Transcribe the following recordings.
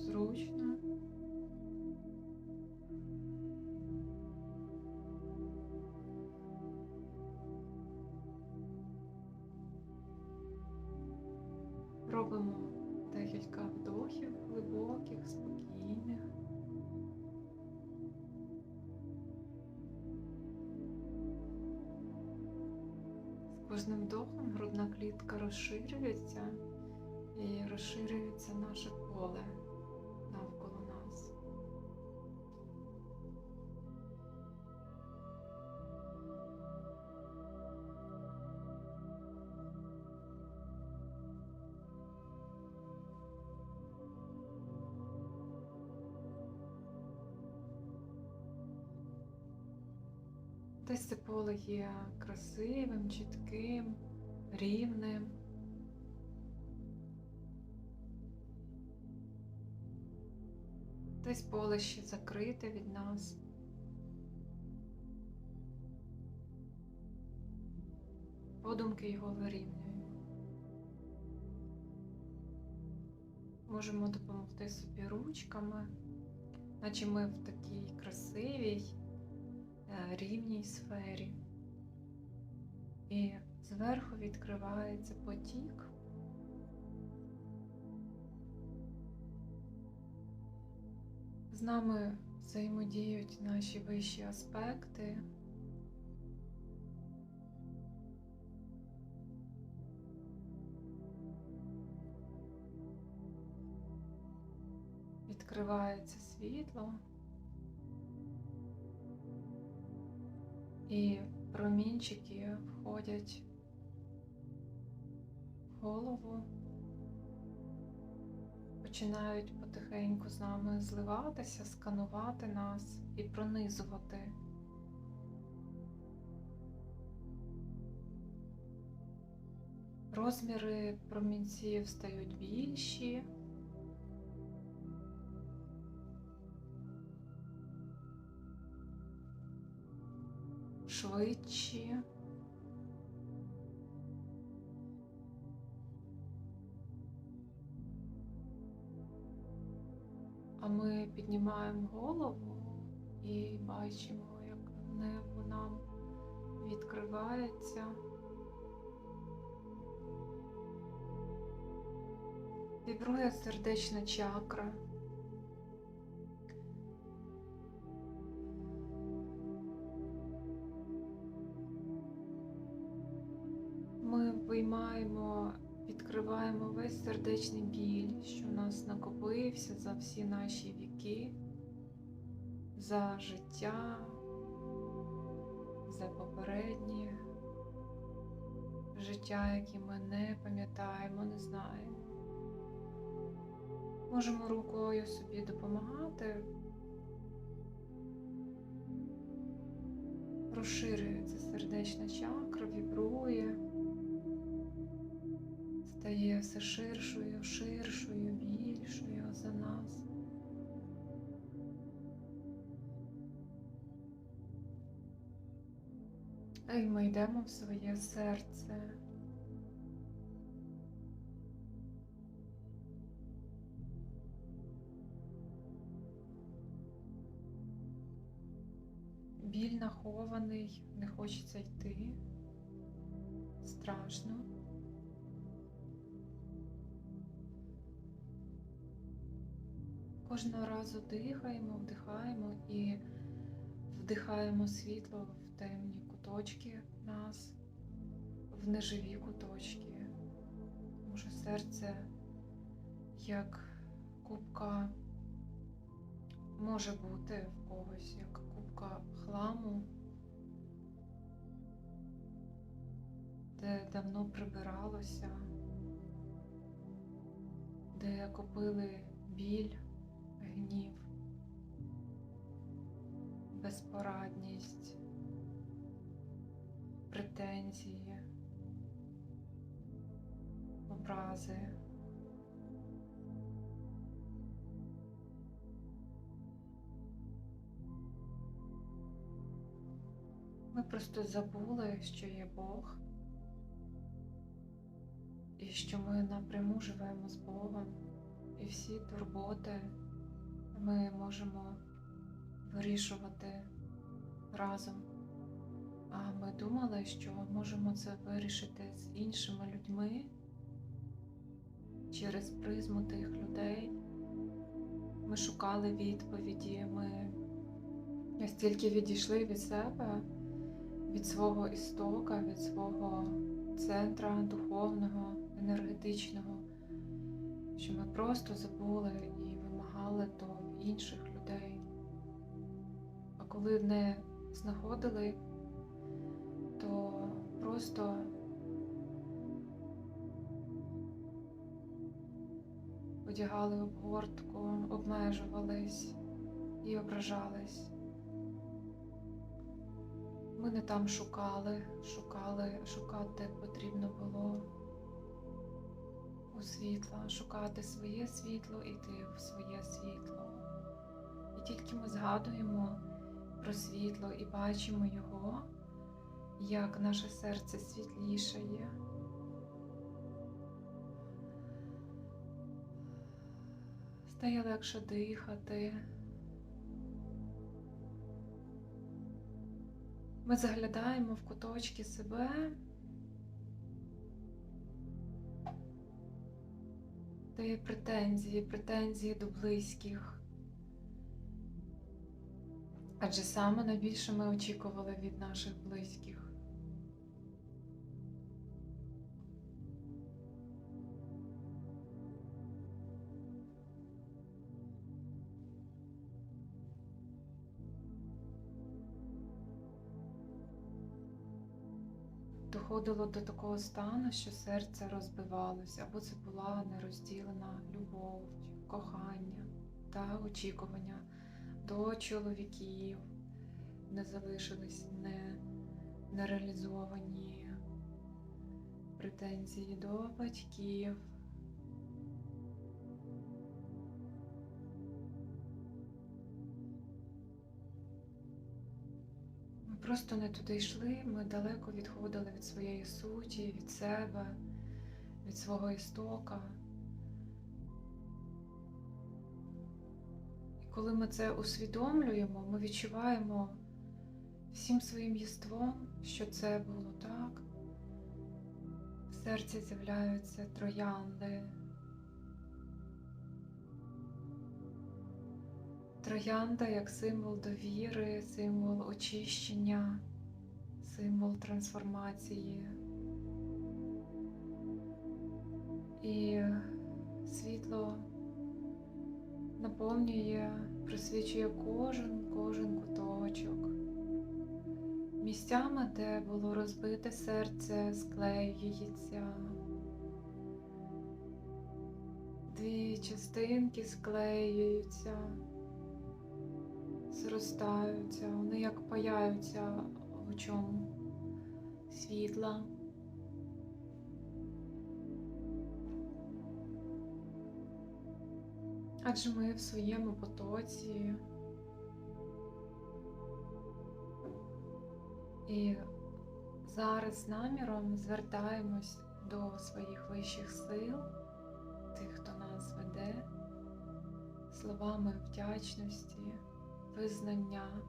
зручно. Робимо декілька вдохів глибоких, спокійних. З кожним вдохом грудна клітка розширюється і розширюється наше поле Десь це поле є красивим, чітким, рівним. Десь поле ще закрите від нас. Подумки його вирівнюємо. Можемо допомогти собі ручками, наче ми в такій красивій, рівній сфері. І зверху відкривається потік. З нами взаємодіють наші вищі аспекти. Відкривається світло і промінчики входять в голову починають потихеньку з нами зливатися, сканувати нас і пронизувати. Розміри промінців стають більші. Швидші. А ми піднімаємо голову і бачимо, як небо нам відкривається. Вібрує сердечна чакра. Весь сердечний біль, що в нас накопився за всі наші віки, за життя, за попереднє життя, яке ми не пам'ятаємо, не знаємо. Можемо рукою собі допомагати. Розширюється сердечна чакра, вібрує стає все ширшою, ширшою, більшою за нас. І ми йдемо в своє серце. Біль нахований, не хочеться йти. Страшно. Кожного разу дихаємо, вдихаємо і вдихаємо світло в темні куточки нас, в неживі куточки. Тому що серце як кубка може бути в когось, як кубка хламу, де давно прибиралося, де копили біль гнів, безпорадність, претензії, образи. Ми просто забули, що є Бог, і що ми напряму живемо з Богом і всі турботи ми можемо вирішувати разом. А ми думали, що можемо це вирішити з іншими людьми через призму тих людей. Ми шукали відповіді, ми настільки відійшли від себе, від свого істока, від свого центра духовного, енергетичного, що ми просто забули і вимагали то в інших людей. А коли не знаходили, то просто одягали обгортку, обмежувались і ображались. Ми не там шукали, шукали, шукати потрібно було у світла, шукати своє світло, іти в своє світло. Тільки ми згадуємо про світло і бачимо його, як наше серце світлішає. Стає легше дихати. Ми заглядаємо в куточки себе, де є претензії, претензії до близьких. Адже саме найбільше ми очікували від наших близьких. Доходило до такого стану, що серце розбивалося, або це була нерозділена любов, кохання та очікування до чоловіків, не залишились не, нереалізовані претензії до батьків. Ми просто не туди йшли, ми далеко відходили від своєї суті, від себе, від свого істока. Коли ми це усвідомлюємо, ми відчуваємо всім своїм єством, що це було так. В серці з'являються троянди. Троянда як символ довіри, символ очищення, символ трансформації. І світло наповнює, просвічує кожен, кожен куточок. Місцями, де було розбите серце, склеюється. Дві частинки склеюються зростаються, вони як паяються лучом світла. Адже ми в своєму потоці і зараз наміром звертаємось до своїх вищих сил, тих, хто нас веде, словами вдячності визнання.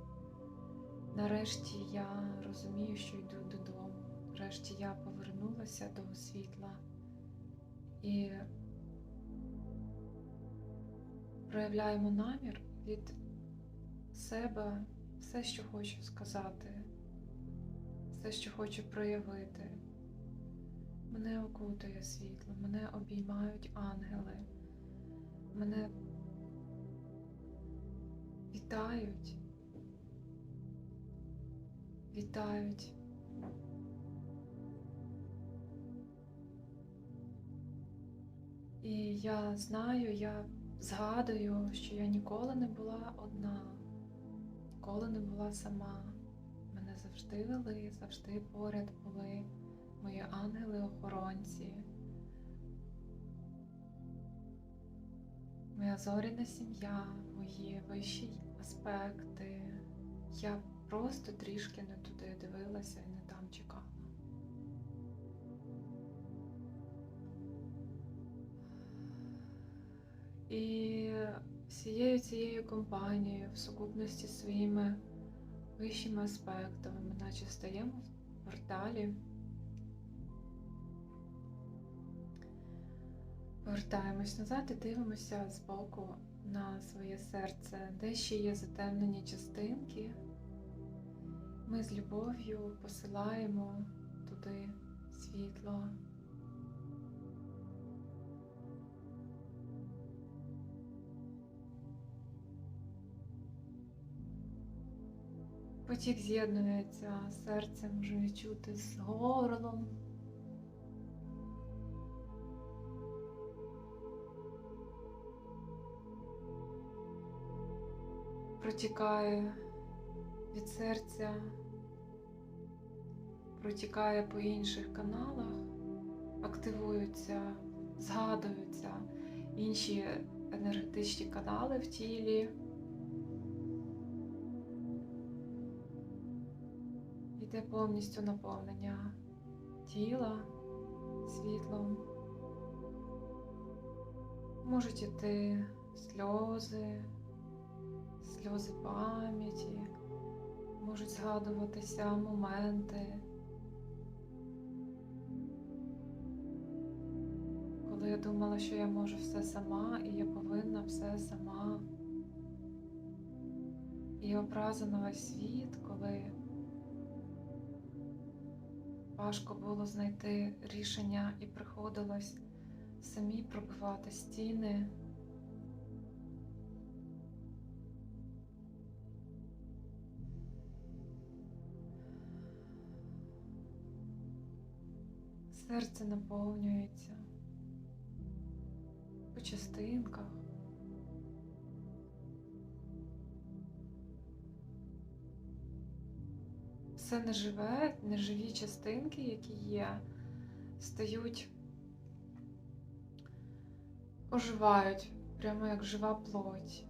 Нарешті я розумію, що йду додому. Нарешті я повернулася до світла і проявляємо намір від себе все, що хочу сказати, все, що хочу проявити. Мене окутує світло, мене обіймають ангели, мене вітають, вітають. І я знаю, я згадую, що я ніколи не була одна, ніколи не була сама. Мене завжди вели, завжди поряд були мої ангели-охоронці. Моя зоряна сім'я, мої вищі аспекти. Я просто трішки не туди дивилася і не там чекала. І всією цією компанією, в сукупності своїми вищими аспектами, ми наче стаємо в порталі. Повертаємось назад і дивимося збоку на своє серце, де ще є затемнені частинки. Ми з любов'ю посилаємо туди світло. Потік з'єднується серцем, можу відчути з горлом. Протікає від серця, протікає по інших каналах, активуються, згадуються інші енергетичні канали в тілі. Йде повністю наповнення тіла світлом. Можуть іти сльози, сльози пам'яті, можуть згадуватися моменти, коли я думала, що я можу все сама і я повинна все сама. І образа на весь світ, коли важко було знайти рішення і приходилось самі пробивати стіни. Серце наповнюється по частинках. Все неживе, неживі частинки, які є, стають, оживають, прямо як жива плоть.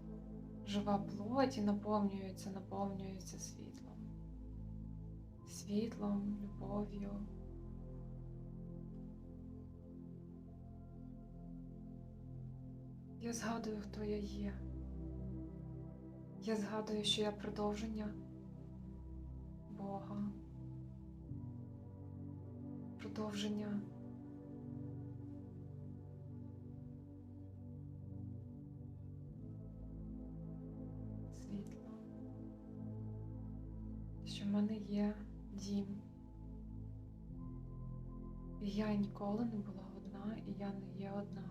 Жива плоть і наповнюється, наповнюється світлом. Світлом, любов'ю. Я згадую, хто я є. Я згадую, що я продовження Бога. Продовження. Світла. Що в мене є дім. І я ніколи не була одна, і я не є одна.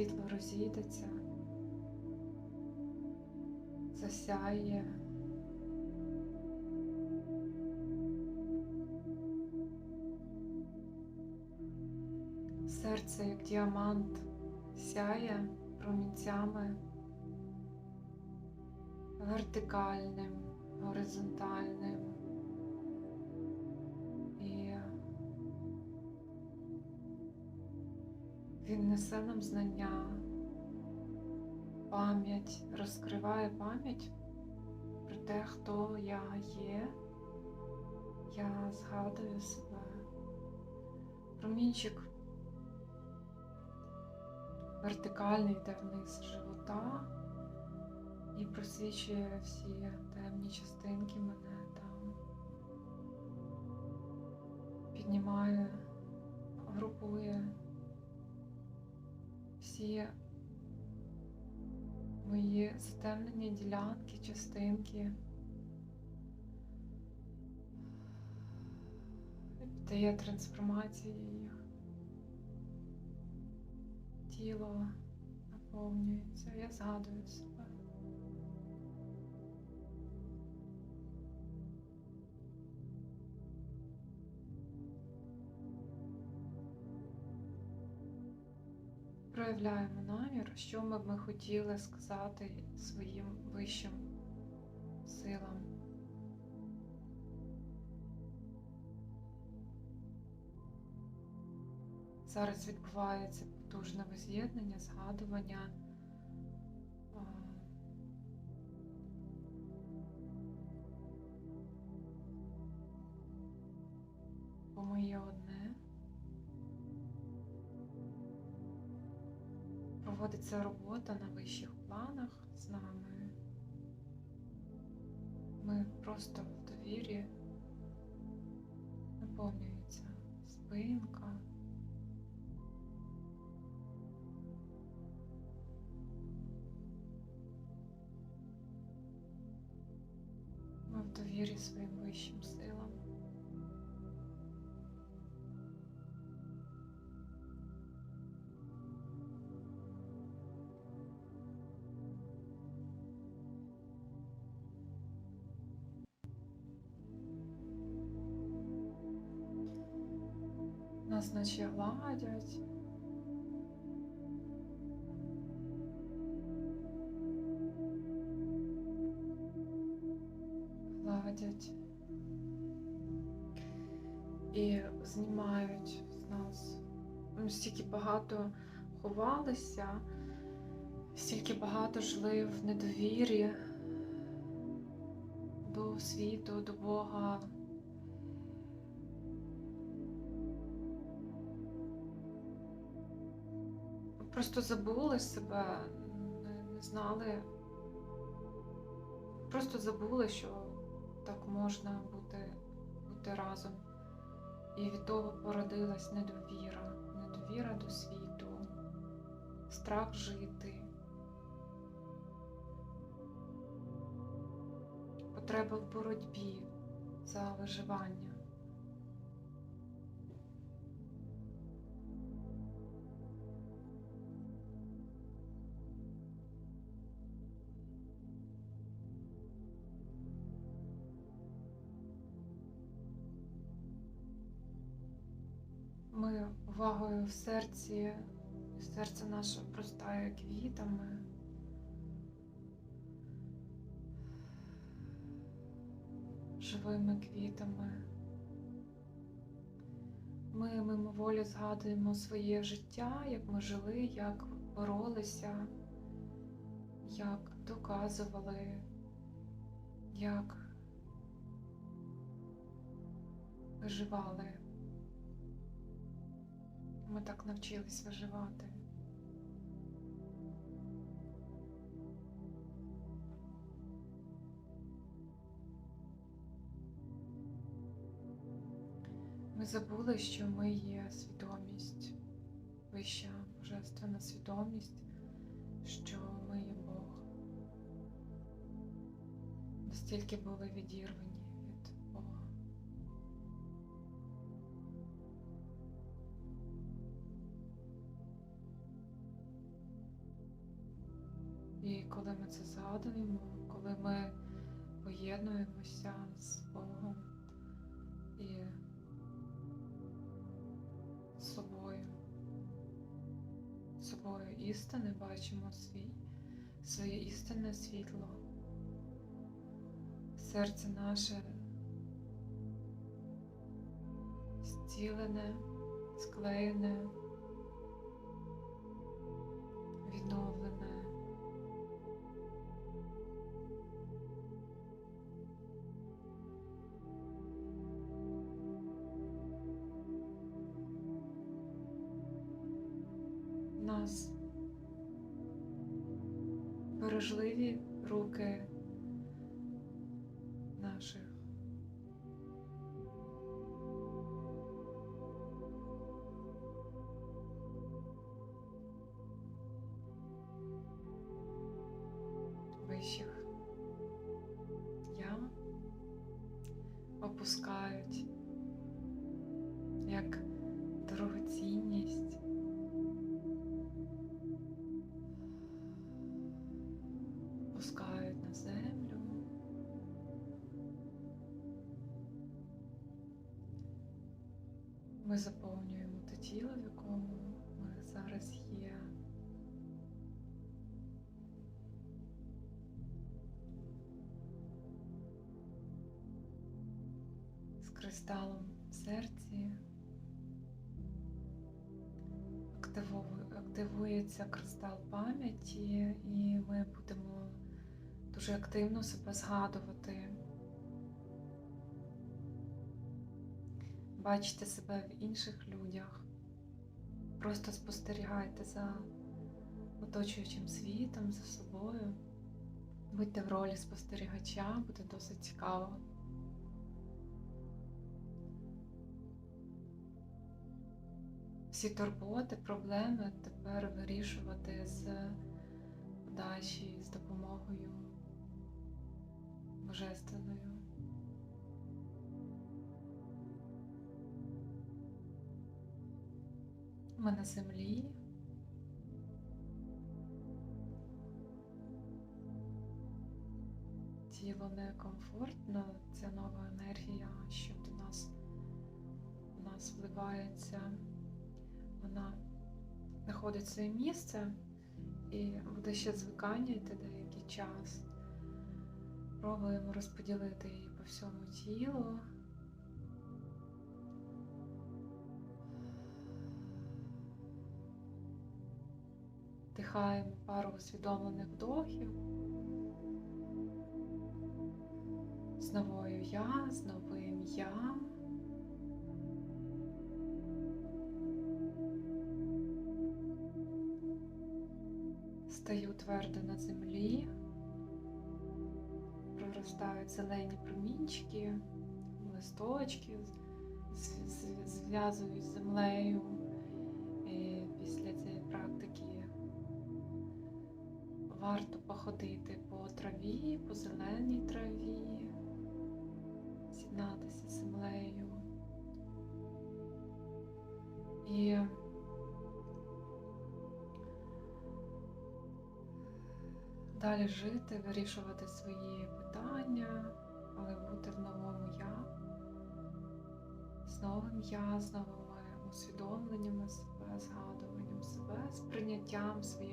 Світло розійдеться, засяє. Серце, як діамант, сяє промінцями вертикальним, горизонтальним. Він несе нам знання, пам'ять, розкриває пам'ять про те, хто я є. Я згадую себе. Промінчик вертикальний йде вниз живота і просвічує всі темні частинки мене там. Піднімає, групує всі мої затемнені ділянки, частинки. Дає трансформації їх. Тіло наповнюється, я згадую себе. проявляємо намір, що ми б ми хотіли сказати своїм вищим силам. Зараз відбувається потужне воз'єднання, згадування. Бо ми є одне. Проводиться робота на вищих планах з нами. Ми просто в довірі наповнюється спинка. Ми в довірі своїм вищим Нас наче гладять. Гладять. І знімають з нас. Ми стільки багато ховалися, стільки багато жили в недовірі до світу, до Бога. Просто забули себе, не, знали. Просто забули, що так можна бути, бути разом. І від того породилась недовіра, недовіра до світу, страх жити, потреба в боротьбі за виживання. Увагою в серці, серце наше простає квітами. Живими квітами. Ми мимоволі згадуємо своє життя, як ми жили, як боролися, як доказували, як виживали. Ми так навчились виживати. Ми забули, що ми є свідомість, вища божественна свідомість, що ми є Бог. Настільки були відірвані це згадуємо, коли ми поєднуємося з Богом і з собою, собою істини бачимо свій, своє істинне світло, серце наше зцілене, склеєне, нас. Бережливі руки Ми заповнюємо те тіло, в якому ми зараз є. З кристалом в серці, активується кристал пам'яті, і ми будемо дуже активно себе згадувати. Бачите себе в інших людях. Просто спостерігайте за оточуючим світом, за собою. Будьте в ролі спостерігача, буде досить цікаво. Всі турботи, проблеми тепер вирішувати з подачі, з допомогою божественною. Ми на землі. Тіло некомфортно, ця нова енергія, що до нас, в нас вливається, вона знаходить своє місце і буде ще звикання йти деякий час. Пробуємо розподілити її по всьому тілу. Вдихаємо пару усвідомлених вдохів. З новою я, з новим я. Стаю твердо на землі, проростають зелені промінчики, листочки, зв'язують з землею. Походити по траві, по зеленій траві, з'єднатися з землею. І далі жити, вирішувати свої питання, але бути в новому я, з новим я, з новими усвідомленнями себе, згадуванням себе, з прийняттям своєї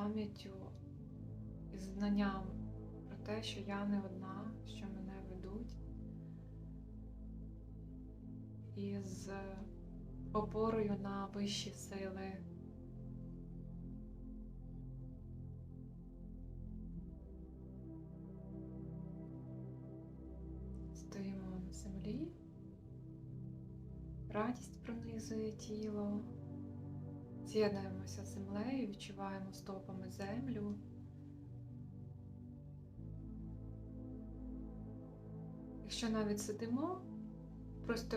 пам'яттю і знанням про те, що я не одна, що мене ведуть, і з опорою на вищі сили. Стоїмо на землі, радість пронизує тіло, з'єднуємося з землею, відчуваємо стопами землю. Якщо навіть сидимо, просто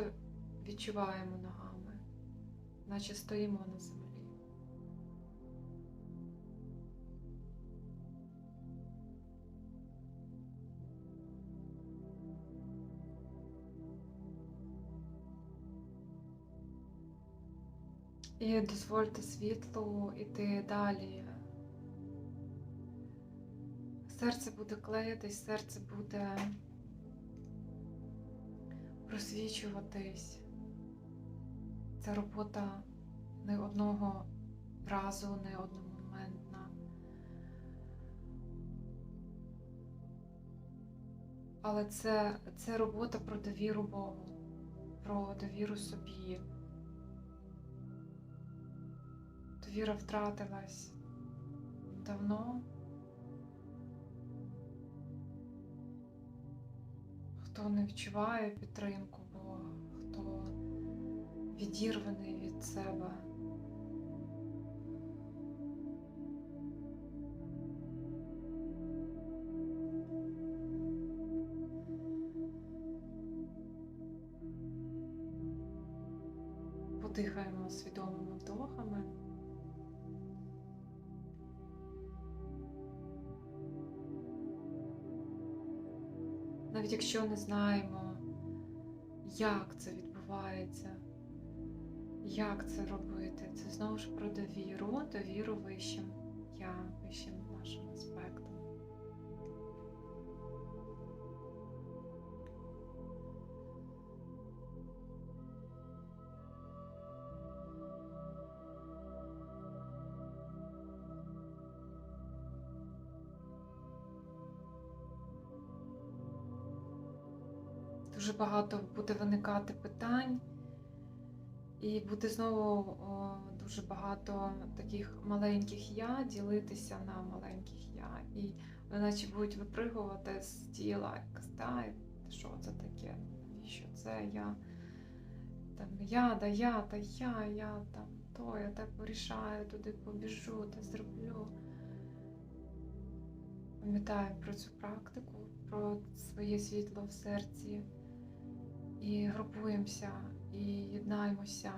відчуваємо ногами, наче стоїмо на землі. І дозвольте світлу іти далі. Серце буде клеїтись, серце буде просвічуватись. Це робота не одного разу, не одномоментна. Але це, це робота про довіру Богу, про довіру собі. Довіра втратилась давно. Хто не відчуває підтримку Бога, хто відірваний від себе. Подихаємо свідомими вдохами. Навіть якщо не знаємо, як це відбувається, як це робити, це знову ж про довіру, довіру вищим я, вищим нашим Дуже багато буде виникати питань, І буде знову дуже багато таких маленьких я, ділитися на маленьких я. І вони наче будуть випригувати з тіла, та, що це таке? Навіщо це я? Там я, да я, та я, я там то, я так порішаю, туди побіжу, та зроблю. Пам'ятаю про цю практику, про своє світло в серці. І групуємося, і єднаємося.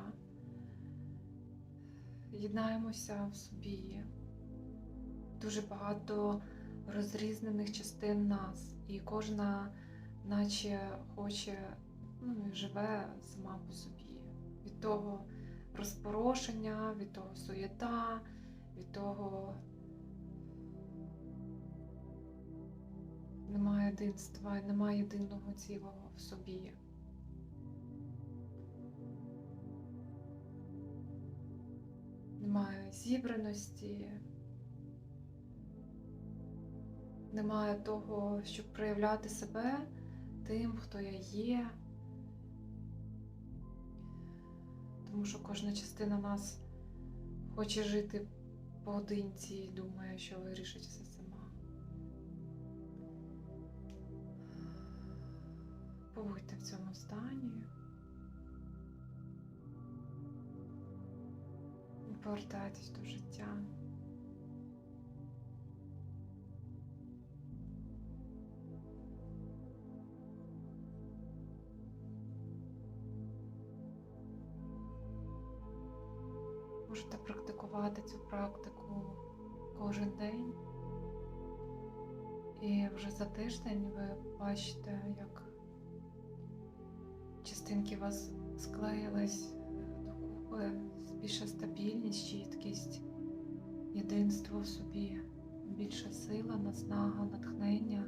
Єднаємося в собі. Дуже багато розрізнених частин нас, і кожна, наче хоче, ну і живе сама по собі. Від того розпорошення, від того суєта, від того немає єдинства, немає єдиного цілого в собі. Немає зібраності, немає того, щоб проявляти себе тим, хто я є. Тому що кожна частина нас хоче жити поодинці і думає, що вирішить все сама. Побудьте в цьому стані. І повертайтесь до життя. Можете практикувати цю практику кожен день. І вже за тиждень ви бачите, як частинки вас склеїлись докупи, більша стабільність, чіткість, єдинство в собі, більша сила, наснага, натхнення.